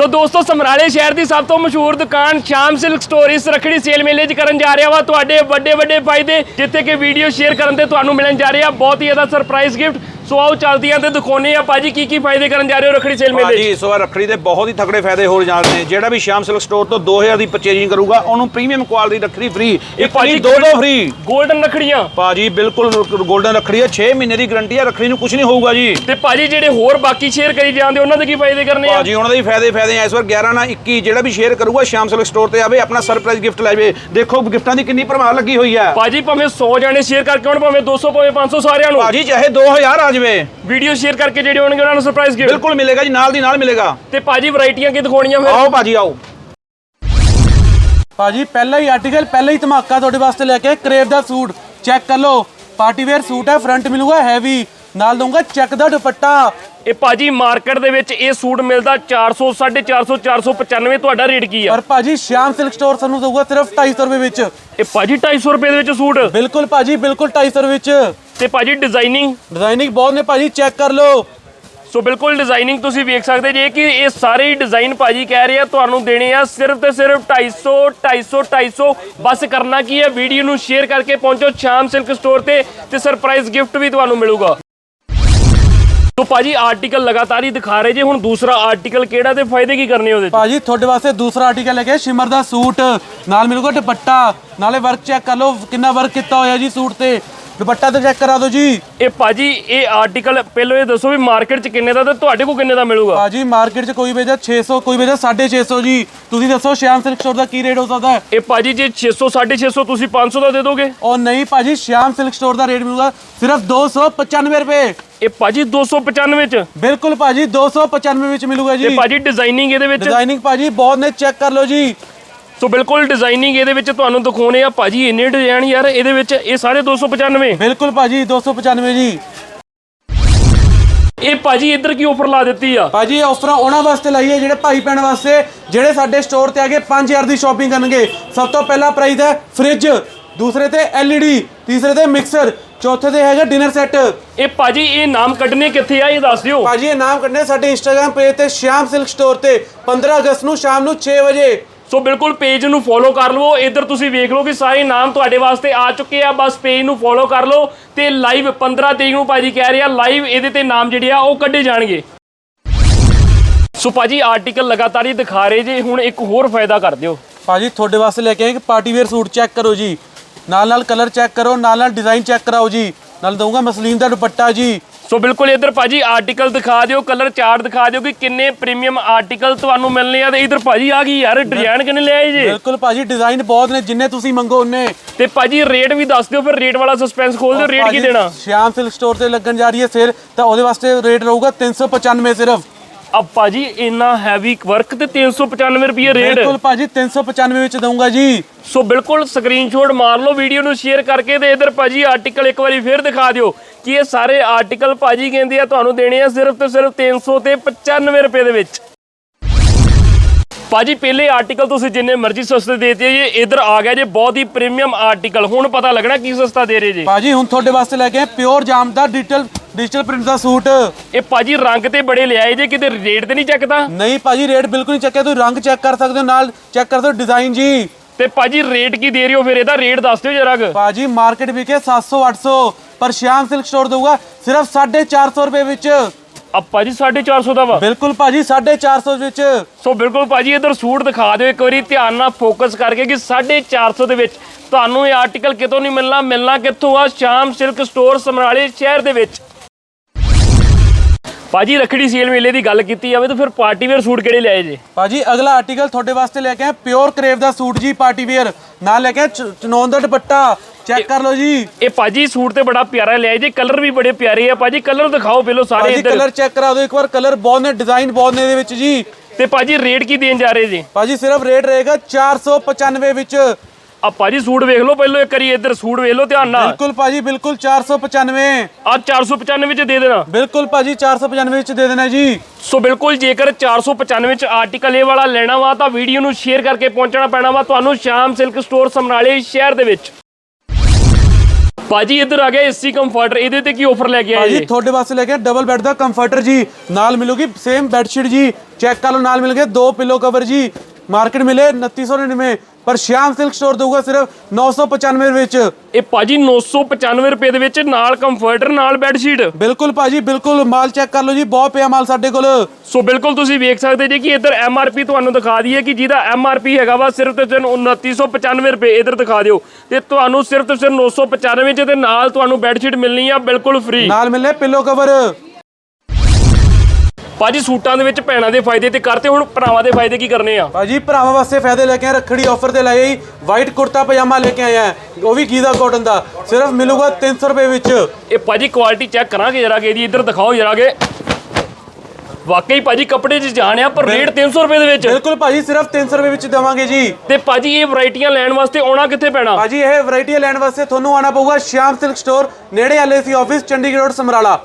ਸੋ ਦੋਸਤੋ, ਸਮਰਾਲੇ ਸ਼ਹਿਰ ਦੀ ਸਭ ਤੋਂ ਮਸ਼ਹੂਰ ਦੁਕਾਨ ਸ਼ਾਮ ਸਿਲਕ ਸਟੋਰ ਇਸ ਰੱਖੜੀ ਸੇਲ ਮੇਲੇ 'ਚ ਕਰਨ ਜਾ ਰਿਹਾ ਵਾ। ਤੁਹਾਡੇ ਵੱਡੇ ਵੱਡੇ ਫਾਇਦੇ ਜਿੱਥੇ ਕਿ ਵੀਡੀਓ ਸ਼ੇਅਰ ਕਰਨ ਤੇ ਤੁਹਾਨੂੰ ਮਿਲਣ ਜਾ ਰਿਹਾ ਬਹੁਤ ਹੀ ਜ਼ਿਆਦਾ ਸਰਪ੍ਰਾਈਜ਼ ਗਿਫਟ ਸੋ ਆਓ ਚੱਲਦੀਆਂ ਤੇ ਦਿਖਾਉਨੇ ਆ ਭਾਜੀ ਕੀ ਕੀ ਫਾਇਦੇ ਕਰਨ ਜਾ ਰਹੇ ਹੋ ਰੱਖੜੀ ਸੇਲ ਮੇਲੇ ਭਾਜੀ ਇਸ ਵਾਰ ਰੱਖੜੀ ਦੇ ਬਹੁਤ ਹੀ ਤਕੜੇ ਫਾਇਦੇ ਹੋ ਜਾਣ ਨੇ। ਜਿਹੜਾ ਵੀ ਸ਼ਾਮ ਸਿਲਕ ਸਟੋਰ ਤੋਂ 2000 ਦੀ ਪਰਚੇਜਿੰਗ ਕਰੂਗਾ ਉਹਨੂੰ ਪ੍ਰੀਮੀਅਮ ਕੁਆਲਿਟੀ ਰੱਖੜੀ ਫ੍ਰੀ ਇੱਕ ਭਾਜੀ ਦੋ ਦੋ ਫ੍ਰੀ 골ਡਨ ਰੱਖੜੀਆਂ। ਭਾਜੀ ਬਿਲਕੁਲ 골ਡਨ ਰੱਖੜੀ ਹੈ 6 ਮਹੀਨੇ ਦੀ ਗਾਰੰਟੀ ਹੈ ਰੱਖੜੀ ਨੂੰ ਕੁਝ ਨਹੀਂ ਹੋਊਗਾ ਜੀ। ਤੇ ਭਾਜੀ ਜਿਹੜੇ ਹੋਰ ਬਾਕੀ ਸ਼ੇਅਰ ਕਰੀ ਜਾਂਦੇ ਉਹਨਾਂ ਦੇ ਕੀ ਫਾਇਦੇ ਕਰਨੇ ਆ? ਭਾਜੀ ਉਹਨਾਂ ਦੇ ਵੀ ਫਾਇਦੇ ਫਾਇਦੇ ਆ। ਇਸ ਵਾਰ 11 ਨਾਲ 21 ਜਿਹੜਾ ਵੀ ਸ਼ੇਅਰ ਕਰੂਗਾ ਸ਼ਾਮ ਸਿਲਕ ਸਟੋਰ ਤੇ ਆਵੇ ਆਪਣਾ ਸਰਪ੍ਰਾਈਜ਼ ਗਿਫਟ ਲੈ ਜਾਵੇ। ਦੇਖੋ ਗਿਫਟਾਂ ਦੀ ਕਿੰਨੀ ਭਰਮਾਰ ਲੱਗੀ ਹੋਈ ਹੈ ਭਾਜੀ ਭਾਵੇਂ 100 ਜਾਣੇ ਸ਼ੇਅਰ ਕਰਕੇ ਹੋਣ ਭਾਵੇਂ 200 ਭਾਵੇਂ 500 ਸਾਰਿਆਂ ਨੂੰ। ਭਾਜੀ ਚਾਹੇ 2000 ਆ ਜਾਵੇ ਵੀਡੀਓ ਸ਼ੇਅਰ ਕਰਕੇ ਜਿਹੜੇ ਹੋਣਗੇ ਉਹਨਾਂ ਨੂੰ ਸਰਪ੍ਰਾਈਜ਼ ਗਿਫਟ ਬਿਲਕੁਲ ਮਿਲੇਗਾ ਜੀ ਨਾਲ ਦੀ ਨਾਲ ਮਿਲੇਗਾ। ਤੇ ਭਾਜੀ ਵੈਰਾਈਟੀਆਂ ਕੀ ਦਿਖਾਉਣੀਆਂ ਫਿਰ? ਆਓ ਭਾਜੀ ਆਓ। ਭਾਜੀ ਪਹਿਲਾ ਹੀ ਆਰਟੀਕਲ ਪਹਿਲਾ ਹੀ ਧਮਾਕਾ ਤੁਹਾਡੇ ਵਾਸਤੇ ਲੈ ਕੇ ਕਰੇਵ ਦਾ ਸੂਟ। ਚੈੱਕ ਕਰ ਲਓ ਪਾਰਟੀ ਵੇਅਰ ਸੂਟ ਹੈ ਫਰੰਟ ਮਿਲੂਗਾ ਹੈਵੀ ਨਾਲ ਦਊਂਗਾ ਚੈੱਕ ਦਾ ਦੁਪੱਟਾ। ਇਹ ਭਾਜੀ ਮਾਰਕੀਟ ਦੇ ਵਿੱਚ ਇਹ ਸੂਟ ਮਿਲਦਾ 400 450 495 ਤੁਹਾਡਾ ਰੇਟ ਕੀ ਆ? ਪਰ ਭਾਜੀ ਸ਼ਾਮ ਸਿਲਕ ਸਟੋਰ ਸਾਨੂੰ ਦਊਗਾ ਸਿਰਫ 250 ਰੁਪਏ ਵਿੱਚ। ਇਹ ਭਾਜੀ 250 ਰੁਪਏ ਦੇ ਵਿੱਚ ਸੂਟ? ਬਿਲਕੁਲ ਭਾਜੀ ਬਿਲਕੁਲ 250 ਰੁਪਏ ਵਿੱਚ। ਤੇ ਭਾਜੀ ਡਿਜ਼ਾਈਨਿੰਗ ਡਿਜ਼ਾਈਨਿੰਗ ਬਹੁਤ ਨੇ ਭਾਜੀ ਚੈੱਕ ਕਰ ਲਓ। ਸੋ ਬਿਲਕੁਲ ਡਿਜ਼ਾਈਨਿੰਗ ਤੁਸੀਂ ਵੇਖ ਸਕਦੇ ਜੇ ਕਿ ਇਹ ਸਾਰੇ ਡਿਜ਼ਾਈਨ ਭਾਜੀ ਕਹਿ ਰਹੇ ਆ ਤੁਹਾਨੂੰ ਦੇਣੇ ਆ ਸਿਰਫ ਤੇ ਸਿਰਫ 250 250 250 ਬਸ ਕਰਨਾ ਕੀ ਹੈ ਵੀਡੀਓ ਨੂੰ ਸ਼ੇਅਰ ਕਰਕੇ ਪਹੁੰਚੋ ਸ਼ਾਮ ਸਿਲਕ ਸਟੋਰ ਤੇ ਤੇ ਸਰਪ੍ਰਾਈਜ਼ ਗਿਫਟ ਵੀ ਤੁਹਾਨੂੰ ਮਿਲੂਗਾ। ਸੋ ਭਾਜੀ ਆਰਟੀਕਲ ਲਗਾਤਾਰ ਹੀ ਦਿਖਾ ਰਹੇ ਜੇ ਹੁਣ ਦੂਸਰਾ ਆਰਟੀਕਲ ਕਿਹੜਾ ਤੇ ਫਾਇਦੇ ਕੀ ਕਰਨੇ ਉਹਦੇ? ਭਾਜੀ ਤੁਹਾਡੇ ਵਾਸਤੇ ਦੂਸਰਾ ਆਰਟੀਕਲ ਲੈ ਕੇ ਸ਼ਿਮਰ ਦਾ ਸੂਟ। ਨਾਲ ਮਿਲੂਗਾ ਦੁਪੱਟਾ ਨਾਲੇ ਵਰਕ ਚੈੱਕ ਕਰ ਲਓ ਕਿੰਨਾ ਵਰਕ ਕੀਤਾ ਹੋਇਆ ਜੀ ਸੂਟ ਤੇ। ਦੁਪੱਟਾ ਤੇ ਚੈੱਕ ਕਰਾ ਦਿਓ ਜੀ। ਇਹ ਭਾਜੀ ਇਹ ਆਰਟੀਕਲ ਪਹਿਲਾਂ ਇਹ ਦੱਸੋ ਵੀ ਮਾਰਕੀਟ 'ਚ ਕਿੰਨੇ ਦਾ ਤੇ ਤੁਹਾਡੇ ਕੋਲ ਕਿੰਨੇ ਦਾ ਮਿਲੂਗਾ? ਭਾਜੀ ਮਾਰਕੀਟ 'ਚ ਕੋਈ ਵੇਚਦਾ 600 ਕੋਈ ਵੇਚਦਾ 650 ਜੀ। ਤੁਸੀਂ ਦੱਸੋ ਸ਼ਾਮ ਸਿਲਕ ਸਟੋਰ ਦਾ ਕੀ ਰੇਟ ਹੋ ਸਕਦਾ? ਹੈ ਇਹ ਭਾਜੀ ਜੇ 600 650 ਤੁਸੀਂ 500 ਦਾ ਦੇ ਦੋਗੇ? ਉਹ ਨਹੀਂ ਭਾਜੀ ਸ਼ਾਮ ਸਿਲਕ ਸਟੋਰ ਦਾ ਰੇਟ ਮਿਲੂਗਾ ਸਿਰਫ 295 ਰੁਪਏ। ਇਹ ਭਾਜੀ 295 ਚ? ਬਿਲਕੁਲ ਭਾਜੀ 295 ਵਿੱਚ ਮਿਲੂਗਾ ਤੇ ਜੀ ਭਾਜੀ ਡਿਜ਼ਾਈਨਿੰਗ ਇਹਦੇ ਵਿੱਚ? ਡਿਜ਼ਾਈਨਿੰਗ ਭਾਜੀ ਬਹੁਤ ਨੇ ਚੈੱਕ ਕਰ ਲਓ ਜੀ। ਸੋ ਬਿਲਕੁਲ ਡਿਜ਼ਾਈਨਿੰਗ ਇਹਦੇ ਵਿੱਚ ਤੁਹਾਨੂੰ ਦਿਖਾਉਣੇ ਆ ਭਾਜੀ ਇੰਨੇ ਡਿਜ਼ਾਈਨ ਯਾਰ ਇਹਦੇ ਵਿੱਚ ਇਹ ਸਾਰੇ 295 ਬਿਲਕੁਲ ਭਾਜੀ 295 ਜੀ। ਇਹ ਭਾਜੀ ਇੱਧਰ ਕੀ ਆਫਰ ਲਾ ਦਿੱਤੀ ਆ? ਭਾਜੀ ਇਹ ਆਫਰਾਂ ਉਹਨਾਂ ਵਾਸਤੇ ਲਾਈ ਹੈ ਜਿਹੜੇ ਭਾਈ ਭੈਣ ਵਾਸਤੇ ਜਿਹੜੇ ਸਾਡੇ ਸਟੋਰ ਤੇ ਆ ਕੇ 5000 ਦੀ ਸ਼ਾਪਿੰਗ ਕਰਨਗੇ। ਸਭ ਤੋਂ ਪਹਿਲਾ ਪ੍ਰਾਈਸ ਹੈ ਫ੍ਰਿਜ ਦੂਸਰੇ ਤੇ LED ਤੀਸਰੇ ਤੇ ਮਿਕਸਰ ਚੌਥੇ ਤੇ ਹੈਗਾ ਡਿਨਰ ਸੈੱਟ ਇਹ ਭਾਜੀ ਇਹ ਨਾਮ ਕੱਢਨੇ ਕਿੱਥੇ ਆ ਇਹ ਦੱਸ ਦਿਓ। ਭਾਜੀ ਇਹ ਨਾਮ ਕੱਢਨੇ ਸਾਡੇ ਇੰਸਟਾਗ੍ਰam ਪੇਜ ਤੇ ਸ਼ਾਮ ਸਿਲਕ ਸਟੋਰ ਤੇ 15 ਅਗਸਤ ਨੂੰ ਸ਼ਾਮ ਨੂੰ 6 ਵਜੇ। ਸੋ ਬਿਲਕੁਲ ਪੇਜ ਨੂੰ ਫੋਲੋ ਕਰ ਲਵੋ। ਇੱਧਰ ਤੁਸੀਂ ਵੇਖ ਲਓ ਕਿ ਸਾਰੇ ਨਾਮ ਤੁਹਾਡੇ ਵਾਸਤੇ ਆ ਚੁੱਕੇ ਆ। ਬਸ ਪੇਜ ਨੂੰ ਫੋਲੋ ਕਰ ਲਓ ਤੇ ਲਾਈਵ 15 ਤਰੀਕ ਨੂੰ ਭਾਜੀ ਕਹਿ ਰਿਹਾ ਲਾਈਵ ਇਹਦੇ ਤੇ ਨਾਮ ਜਿਹੜੇ ਆ ਉਹ ਕੱਢੇ ਜਾਣਗੇ। ਸੋ ਭਾਜੀ ਆਰਟੀਕਲ ਲਗਾਤਾਰ ਹੀ ਦਿਖਾ ਰਹੇ ਜੇ, ਹੁਣ ਇੱਕ ਹੋਰ ਫਾਇਦਾ ਕਰ ਦਿਓ। ਭਾਜੀ, ਤੁਹਾਡੇ ਵਾਸਤੇ ਲੈ ਕੇ ਆਏ ਕਿ ਪਾਰਟੀ ਵੇਅਰ ਸੂਟ ਚੈੱਕ ਕਰੋ ਜੀ। ਨਾਲ ਨਾਲ ਕਲਰ ਚੈੱਕ ਕਰੋ ਨਾਲ ਨਾਲ ਡਿਜ਼ਾਈਨ ਚੈੱਕ ਕਰਾਓ ਜੀ। ਨਾਲ ਦਊਂਗਾ ਮਸਲੀਨ ਦਾ ਦੁਪੱਟਾ ਜੀ। ਸੋ ਬਿਲਕੁਲ ਇੱਧਰ ਭਾਜੀ ਆਰਟੀਕਲ ਦਿਖਾ ਦਿਓ ਕਲਰ ਚਾਰਟ ਦਿਖਾ ਦਿਓ ਕਿ ਕਿੰਨੇ ਪ੍ਰੀਮੀਅਮ ਆਰਟੀਕਲ ਤੁਹਾਨੂੰ ਮਿਲਨੇ ਆ ਤੇ ਇੱਧਰ ਭਾਜੀ ਆ ਗਈ ਯਾਰ ਡਿਜ਼ਾਈਨ ਕਿੰਨੇ ਲੈ ਆਏ ਜੇ? ਬਿਲਕੁਲ ਭਾਜੀ ਡਿਜ਼ਾਈਨ ਬਹੁਤ ਨੇ ਜਿੰਨੇ ਤੁਸੀਂ ਮੰਗੋ ਉਹਨੇ ਤੇ ਭਾਜੀ ਰੇਟ ਵੀ ਦੱਸ ਦਿਓ ਫਿਰ ਰੇਟ ਵਾਲਾ ਸਸਪੈਂਸ ਖੋਲ ਦਿਓ ਰੇਟ ਕੀ ਦੇਣਾ? ਸ਼ਾਮ ਸਿਲਕ ਸਟੋਰ ਤੇ ਲੱਗਣ ਜਾ ਰਹੀ ਹੈ ਸੇਲ ਤਾਂ ਉਹਦੇ ਵਾਸਤੇ ਰੇਟ ਰਹੂਗਾ 395 ਸਿਰਫ। ਆ ਭਾਜੀ ਇੰਨਾ ਹੈਵੀ ਵਰਕ ਤੇ 395 ਰੁਪਏ ਰੇਟ ਬਿਲਕੁਲ ਭਾਜੀ 395 ਵਿੱਚ ਦਊਂਗਾ ਜੀ। ਸੋ ਬਿਲਕੁਲ ਸਕਰੀਨਸ਼ਾਟ ਮਾਰ ਲਓ ਵੀਡੀਓ ਨੂੰ ਸ਼ੇਅਰ ਕਰਕੇ ਤੇ ਇਧਰ ਭਾਜੀ ਆਰਟੀਕਲ ਇੱਕ ਵਾਰੀ ਫੇਰ ਦਿਖਾ ਦਿਓ। ਕਿ ਇਹ ਸਾਰੇ ਆਰਟੀਕਲ ਭਾਜੀ ਕਹਿੰਦੇ ਆ ਤੁਹਾਨੂੰ ਦੇਣੇ ਆ ਸਿਰਫ ਤੇ ਸਿਰਫ 300 ਤੇ 95 ਰੁਪਏ ਦੇ ਵਿੱਚ। ਭਾਜੀ ਪਹਿਲੇ ਆਰਟੀਕਲ ਤੁਸੀਂ ਜਿੰਨੇ ਮਰਜ਼ੀ ਸਸਤੇ ਦੇਤੇ ਜੇ ਇਧਰ ਆ ਗਿਆ ਜੇ ਬਹੁਤ ਹੀ ਪ੍ਰੀਮੀਅਮ ਆਰਟੀਕਲ ਹੁਣ ਪਤਾ ਲੱਗਣਾ ਕੀ ਸਸਤਾ ਦੇ ਰਹੇ ਜੇ। ਭਾਜੀ ਹੁਣ ਤੁਹਾਡੇ ਵਾਸਤੇ ਲੈ ਕੇ ਆਏ ਪਿਓਰ ਜਾਮ ਦਾ ਡਿਜੀਟਲ ਡਿਜੀਟਲ ਪ੍ਰਿੰਟ ਦਾ ਸੂਟ। ਇਹ ਭਾਜੀ ਰੰਗ ਤੇ ਬੜੇ ਲਿਆਏ ਜੇ ਕਿਤੇ ਰੇਟ ਤੇ ਨਹੀਂ ਚੱਕਦਾ? ਨਹੀਂ ਭਾਜੀ ਰੇਟ ਬਿਲਕੁਲ ਨਹੀਂ ਚੱਕਿਆ ਤੁਸੀਂ ਰੰਗ ਚੈੱਕ ਕਰ ਸਕਦੇ ਹੋ ਨਾਲ ਚੈੱਕ ਕਰ ਸਕਦੇ ਹੋ ਡਿਜ਼ਾਈਨ ਜੀ। ਤੇ ਭਾਜੀ ਰੇਟ ਕੀ ਦੇ ਰਹੇ ਹੋ ਫਿਰ? ਇਹਦਾ ਰੇਟ ਦੱਸ ਦਿਓ ਜਰਾ ਭਾਜੀ ਮਾਰਕੀਟ ਵਿਕੇ 700 800 ਪਰ ਸ਼ਾਮ ਸਿਲਕ ਸਟੋਰ ਦਊਗਾ ਸਿਰਫ 450 ਰੁਪਏ ਵਿੱਚ। ਆ ਭਾਜੀ 450 ਦਾ ਵਾ। ਬਿਲਕੁਲ ਭਾਜੀ 450 ਵਿੱਚ। ਸੋ ਬਿਲਕੁਲ ਭਾਜੀ ਇਧਰ ਸੂਟ ਦਿਖਾ ਦਿਓ ਇੱਕ ਵਾਰੀ ਧਿਆਨ ਨਾਲ ਫੋਕਸ ਕਰਕੇ ਕਿ 450 ਦੇ ਵਿੱਚ ਤੁਹਾਨੂੰ ਇਹ ਆਰਟੀਕਲ ਕਿਤੋਂ ਨਹੀਂ ਮਿਲਣਾ ਮਿਲਣਾ ਕਿੱਥੋਂ ਆ? ਸ਼ਾਮ ਸਿਲਕ ਸਟੋਰ ਸਮਰਾਲੇ ਸ਼ਹਿਰ ਦੇ ਵਿੱਚ। ਭਾਜੀ ਰਖੜੀ ਸੇਲ ਮੇਲੇ ਦੀ ਗੱਲ ਕੀਤੀ ਜਾਵੇ ਤਾਂ ਫਿਰ ਪਾਰਟੀ ਵੇਅਰ ਸੂਟ ਕਿਹੜੇ ਲਿਆਏ ਜੇ? ਭਾਜੀ ਅਗਲਾ ਆਰਟੀਕਲ ਤੁਹਾਡੇ ਵਾਸਤੇ ਲੈ ਕੇ ਆਏ ਪਿਓਰ ਕਰੇਵ ਦਾ ਸੂਟ ਜੀ ਪਾਰਟੀ ਵੇਅਰ। ਨਾਲ ਲੈ ਕੇ ਚਨੌਨ ਦਾ ਦੁਪੱਟਾ ਚੈੱਕ ਕਰ ਲਓ ਜੀ। ਇਹ ਭਾਜੀ ਸੂਟ ਤੇ ਬੜਾ ਪਿਆਰਾ ਲਿਆਏ ਜੇ ਕਲਰ ਵੀ ਬੜੇ ਪਿਆਰੇ ਆ। ਭਾਜੀ ਕਲਰ ਦਿਖਾਓ ਪਹਿਲਾਂ ਸਾਰੇ ਭਾਜੀ ਇੱਧਰ। ਕਲਰ ਚੈੱਕ ਕਰਾ ਦਿਓ ਇੱਕ ਵਾਰ ਕਲਰ ਬਹੁਤ ਨੇ ਡਿਜ਼ਾਈਨ ਬਹੁਤ ਨੇ ਇਹਦੇ ਵਿੱਚ ਜੀ। ਤੇ ਭਾਜੀ ਰੇਟ ਕੀ ਦੇਣ ਜਾ ਰਹੇ ਜੀ? ਭਾਜੀ ਸਿਰਫ ਰੇਟ ਰਹੇਗਾ 495 ਵਿੱਚ। ਆ ਭਾਜੀ ਸੂਟ ਵੇਖ ਲਓ ਪਹਿਲਾਂ ਇੱਕ ਵਾਰੀ ਇੱਧਰ ਸੂਟ ਵੇਖ ਲਓ ਧਿਆਨ ਨਾਲ। ਬਿਲਕੁਲ ਭਾਜੀ ਬਿਲਕੁਲ 495 ਆ 495 ਵਿੱਚ ਦੇ ਦੇਣਾ। ਬਿਲਕੁਲ ਭਾਜੀ 495 ਵਿੱਚ ਦੇ ਦੇਣਾ ਜੀ। ਸੋ ਬਿਲਕੁਲ ਜੇਕਰ 495 ਚ ਆਰਟੀਕਲ ਇਹ ਵਾਲਾ ਲੈਣਾ ਵਾ ਤਾਂ ਵੀਡੀਓ ਨੂੰ ਸ਼ੇਅਰ ਕਰਕੇ ਪਹੁੰਚਣਾ ਪੈਣਾ ਵਾ। ਤੁਹਾਨੂੰ ਸ਼ਾਮ ਸਿਲਕ ਸਟੋਰ ਸਮਰਾਲੇ ਸ਼ਹਿਰ ਦੇ ਵਿੱਚ। ਭਾਜੀ, ਇੱਧਰ ਆ ਗਿਆ ਏਸੀ ਕੰਫਰਟਰ ਇਹਦੇ ਤੇ ਕੀ ਆਫਰ ਲੈ ਕੇ ਆਏ? ਜੀ ਤੁਹਾਡੇ ਵਾਸਤੇ ਲੈ ਕੇ ਡਬਲ ਬੈੱਡ ਦਾ ਕੰਫਰਟਰ ਜੀ, ਨਾਲ ਮਿਲੂਗੀ ਸੇਮ ਬੈੱਡ ਸ਼ੀਟ ਜੀ ਚੈੱਕ ਕਰ ਲਓ, ਨਾਲ ਮਿਲ ਗਏ ਦੋ ਪਿੱਲੋ ਕਵਰ ਜੀ ਮਾਰਕੀਟ ਮਿਲੇ 2999 ਪਰ ਸ਼ਿਆਮ ਸਿਲਕ ਸਟੋਰ ਦਊਗਾ ਸਿਰਫ 995 ਵਿੱਚ। ਇਹ ਭਾਜੀ 995 ਰੁਪਏ ਦੇ ਵਿੱਚ ਨਾਲ ਕੰਫਰਟਰ ਨਾਲ ਬੈੱਡ ਸ਼ੀਟ ਬਿਲਕੁਲ ਭਾਜੀ ਬਿਲਕੁਲ ਮਾਲ ਚੈੱਕ ਕਰ ਲਓ ਜੀ ਬਹੁਤ ਪਿਆ ਮਾਲ ਸਾਡੇ ਕੋਲ। ਸੋ ਬਿਲਕੁਲ ਤੁਸੀਂ ਵੇਖ ਸਕਦੇ ਜੀ ਕਿ ਇੱਧਰ ਐਮਆਰਪੀ ਤੁਹਾਨੂੰ ਦਿਖਾ ਦਈਏ ਕਿ ਜਿਹਦਾ ਐਮਆਰਪੀ ਹੈਗਾ ਵਾ ਸਿਰਫ ਤੇ ਸਿਰਫ 2995 ਰੁਪਏ ਇੱਧਰ ਦਿਖਾ ਦਿਓ। ਤੇ ਤੁਹਾਨੂੰ ਸਿਰਫ ਤੇ ਸਿਰਫ 995 ਚ ਤੇ ਨਾਲ ਤੁਹਾਨੂੰ ਬੈੱਡ ਸ਼ੀਟ ਮਿਲਣੀ ਆ ਬਿਲਕੁਲ ਫ੍ਰੀ ਨਾਲ ਮਿਲੇ ਪਿੱਲੋ ਕਵਰ ਭਾਜੀ ਸੂਟਾਂ ਦੇ ਵਿੱਚ ਭੈਣਾਂ ਦੇ ਫਾਇਦੇ ਤੇ ਕਰਤੇ ਹੁਣ ਭਰਾਵਾਂ ਦੇ ਫਾਇਦੇ ਕੀ ਕਰਨੇ ਆ? ਭਾਜੀ ਭਰਾਵਾਂ ਵਾਸਤੇ ਫਾਇਦੇ ਲੈ ਕੇ ਆਏ ਰੱਖੜੀ ਆਫਰ ਤੇ ਲਾਏ ਵਾਈਟ ਕੁੜਤਾ ਪਜਾਮਾ ਲੈ ਕੇ ਆਏ ਆ ਉਹ ਵੀ ਗੀਜ਼ਾ ਕਾਟਨ ਦਾ ਸਿਰਫ ਮਿਲੂਗਾ 300 ਰੁਪਏ ਵਿੱਚ। ਇਹ ਭਾਜੀ ਕੁਆਲਿਟੀ ਚੈੱਕ ਕਰਾਂਗੇ ਜਰਾ ਕਿ ਇਹਦੀ ਇੱਧਰ ਦਿਖਾਓ ਜਰਾ ਕਿ। ਵਾਕਈ ਭਾਜੀ ਕੱਪੜੇ 'ਚ ਜਾਣ ਆ ਪਰ ਰੇਟ 300 ਰੁਪਏ ਦੇ ਵਿੱਚ। ਬਿਲਕੁਲ ਭਾਜੀ ਸਿਰਫ 300 ਰੁਪਏ ਵਿੱਚ ਦੇਵਾਂਗੇ ਜੀ। ਤੇ ਭਾਜੀ ਇਹ ਵੈਰਾਈਟੀਆਂ ਲੈਣ ਵਾਸਤੇ ਆਉਣਾ ਕਿੱਥੇ ਪੈਣਾ? ਭਾਜੀ ਇਹ ਵੈਰਾਈਟੀ ਲੈਣ ਵਾਸਤੇ ਤੁਹਾਨੂੰ ਆਣਾ ਪਊਗਾ ਸ਼ਿਆਮ ਸਿਲਕ ਸਟੋਰ ਨੇੜੇ LIC office Chandigarh road Samrala.